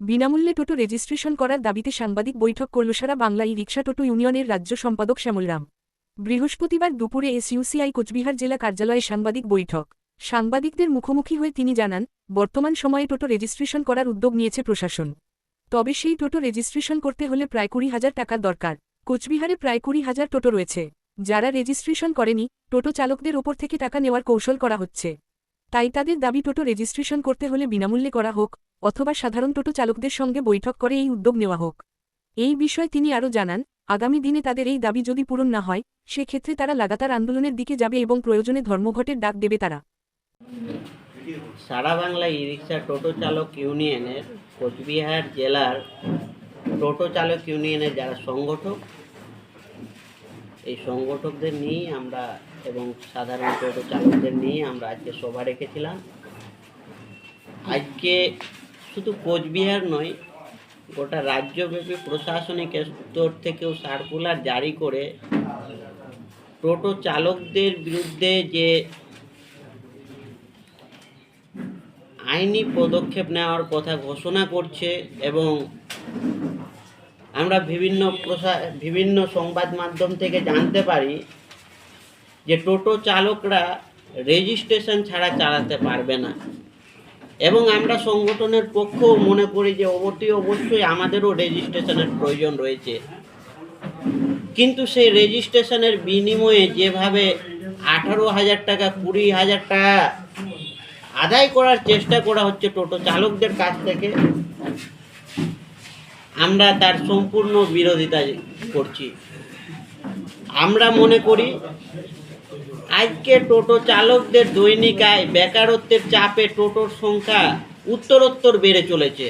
বিনামূল্যে টোটো রেজিস্ট্রেশন করার দাবিতে সাংবাদিক বৈঠক করল সারা বাংলা ই রিক্সা টোটো ইউনিয়নের রাজ্য সম্পাদক শ্যামলরাম বৃহস্পতিবার দুপুরে এসইউসিআই কোচবিহার জেলা কার্যালয়ে সাংবাদিক বৈঠক। সাংবাদিকদের মুখোমুখি হয়ে তিনি জানান, বর্তমান সময়ে টোটো রেজিস্ট্রেশন করার উদ্যোগ নিয়েছে প্রশাসন। তবে সেই টোটো রেজিস্ট্রেশন করতে হলে প্রায় কুড়ি হাজার টাকার দরকার। কোচবিহারে প্রায় কুড়ি হাজার টোটো রয়েছে। যারা রেজিস্ট্রেশন করেনি, টোটো চালকদের ওপর থেকে টাকা নেওয়ার কৌশল করা হচ্ছে। তাই তাদের দাবি টোটো রেজিস্ট্রেশন করতে হলে বিনামূল্যে করা হোক অথবা সাধারণ টোটো চালকদের সঙ্গে বৈঠক করে এই উদ্যোগ নেওয়া হোক। এই বিষয়ে তিনি আরও জানান, আগামী দিনে তাদের এই দাবি যদি পূরণ না হয়, সেক্ষেত্রে তারা লাগাতার আন্দোলনের দিকে যাবে এবং প্রয়োজনে ধর্মঘটের ডাক দেবে তারা। সারা বাংলা ই রিক্সা টোটো চালক ইউনিয়নের কোচবিহার জেলার টোটো চালক ইউনিয়নের যারা সংগঠক, এই সংগঠকদের নিয়েই আমরা এবং সাধারণ টোটো চালকদের নিয়ে আমরা আজকে সভা রেখেছিলাম। আজকে শুধু কোচবিহার নয়, গোটা রাজ্যব্যাপী প্রশাসনিক স্তর থেকেও সার্কুলার জারি করে টোটো চালকদের বিরুদ্ধে যে আইনি পদক্ষেপ নেওয়ার কথা ঘোষণা করছে এবং আমরা বিভিন্ন প্রশা, বিভিন্ন সংবাদ মাধ্যম থেকে জানতে পারি যে টোটো চালকরা রেজিস্ট্রেশন ছাড়া চালাতে পারবে না। এবং আমরা সংগঠনের পক্ষেও মনে করি যে অবতি অবশ্যই আমাদেরও রেজিস্ট্রেশনের প্রয়োজন রয়েছে। কিন্তু সেই রেজিস্ট্রেশনের বিনিময়ে যেভাবে আঠারো হাজার টাকা, কুড়ি হাজার টাকা আদায় করার চেষ্টা করা হচ্ছে টোটো চালকদের কাছ থেকে, আমরা তার সম্পূর্ণ বিরোধিতা করছি। আমরা মনে করি আজকে টোটো চালকদের দৈনিক আয় বেকারত্বের চাপে টোটোর সংখ্যা উত্তরোত্তর বেড়ে চলেছে।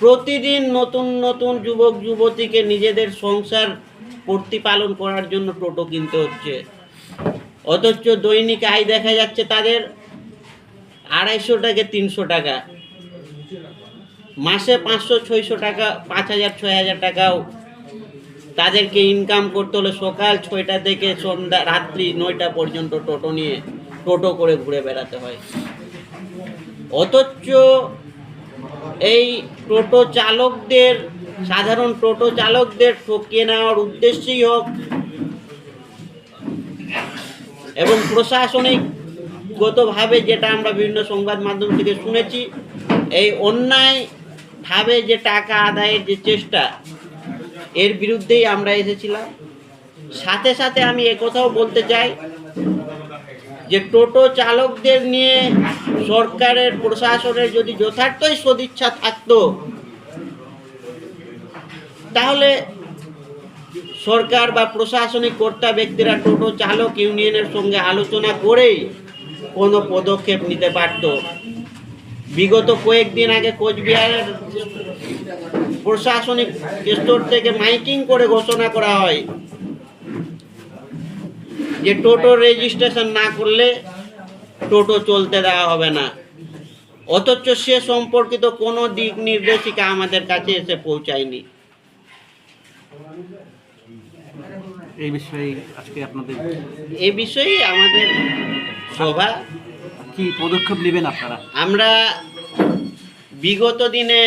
প্রতিদিন নতুন নতুন যুবক, যুবতীকে নিজেদের সংসার প্রতিপালন করার জন্য টোটো কিনতে হচ্ছে। অথচ দৈনিক আয় দেখা যাচ্ছে তাদের আড়াইশো থেকে তিনশো টাকা। মাসে পাঁচশো, ছয়শো টাকা, পাঁচ হাজার, ছয় হাজার টাকাও তাদেরকে ইনকাম করতে হলে সকাল ছয়টা থেকে সন্ধ্যা, রাত্রি নয়টা পর্যন্ত টোটো নিয়ে টোটো করে ঘুরে বেড়াতে হয়। অথচ এই টোটো চালকদের, সাধারণ টোটো চালকদের ঠকিয়ে নেওয়ার উদ্দেশ্যেই হোক এবং প্রশাসনিক গতভাবে যেটা আমরা বিভিন্ন সংবাদ মাধ্যম থেকে শুনেছি, এই অন্যায়ভাবে যে টাকা আদায়ের যে চেষ্টা এর বিরুদ্ধেই আমরা এসেছিলাম। সাথে সাথে আমি একথাও বলতে চাই যে টোটো চালকদের নিয়ে সরকারের, প্রশাসনের যদি যথার্থই সদিচ্ছা থাকতো, তাহলে সরকার বা প্রশাসনিক কর্তা ব্যক্তিরা টোটো চালক ইউনিয়নের সঙ্গে আলোচনা করেই কোনো পদক্ষেপ নিতে পারত। বিগত কয়েকদিন আগে কোচবিহারের প্রশাসনিক স্তর থেকে মাইকিং করে ঘোষণা করা হয় যে টোটো রেজিস্ট্রেশন না করলে টোটো চলতে দেওয়া হবে না। অথচ সে সম্পর্কিত কোনো দিক নির্দেশিকা আমাদের কাছে এসে পৌঁছায়নি। এই বিষয়ে আজকে আপনাদের এ বিষয়ে আমাদের সভা কি পদক্ষেপ নেবেন আপনারা? আমরা বিগত দিনে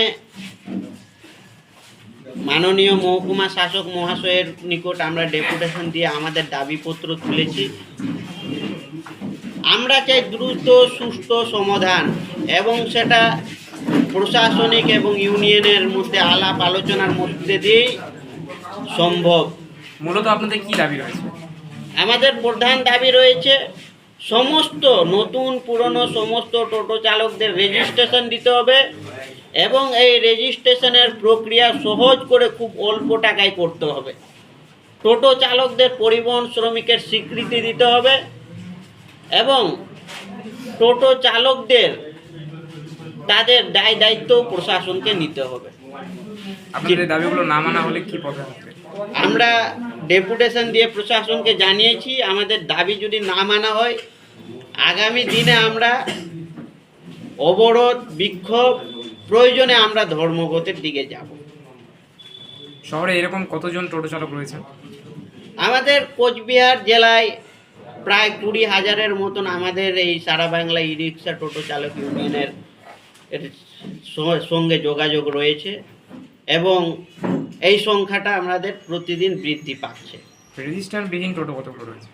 মাননীয় মহকুমা শাসক মহাশয়ের নিকট আমরা ডেপুটেশন দিয়ে আমাদের দাবিপত্র তুলেছি। আমরা চাই দ্রুত সুষ্ঠু সমাধান এবং সেটা প্রশাসনিক এবং ইউনিয়নের মধ্যে আলাপ আলোচনার মধ্যে দিয়েই সম্ভব। মূলত আপনাদের কি দাবি রয়েছে? আমাদের প্রধান দাবি রয়েছে সমস্ত নতুন পুরনো সমস্ত টোটো চালকদের রেজিস্ট্রেশন দিতে হবে এবং এই রেজিস্ট্রেশনের প্রক্রিয়া সহজ করে খুব অল্প টাকায় করতে হবে। টোটো চালকদের পরিবহন শ্রমিকের স্বীকৃতি দিতে হবে এবং টোটো চালকদের তাদের দায় দায়িত্ব প্রশাসনকে নিতে হবে। আপনাদের দাবিগুলো না মানা হলে কি আমরা ডেপুটেশন দিয়ে প্রশাসনকে জানিয়েছি আমাদের দাবি যদি না মানা হয় আগামী দিনে আমরা অবরোধ বিক্ষোভ প্রয়োজনে আমরা ধর্মঘটের দিকে যাব। শহরে এরকম কতজন টোটো চালক রয়েছে আমাদের কোচবিহার জেলায় প্রায় কুড়ি হাজারের মতন আমাদের এই সারা বাংলা ই রিক্সা টোটো চালক ইউনিয়নের সঙ্গে যোগাযোগ রয়েছে এবং এই সংখ্যাটা আমাদের প্রতিদিন বৃদ্ধি পাচ্ছে। রেজিস্টারবিহীন টোটো কতগুলো রয়েছে?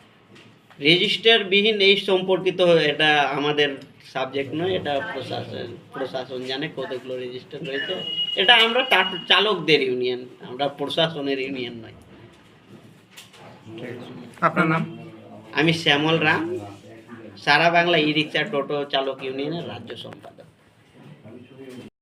রেজিস্টারবিহীন এই সম্পর্কিত এটা আমাদের সাবজেক্ট নয় এটা প্রশাসন প্রশাসন জানে কতগুলো রেজিস্টার রয়েছে। এটা আমরা চালকদের ইউনিয়ন আমরা প্রশাসনের ইউনিয়ন নয়। আপনার নাম? আমি শ্যামল রাম সারা বাংলা ই রিক্সা টোটো চালক ইউনিয়নের রাজ্য সম্পাদক।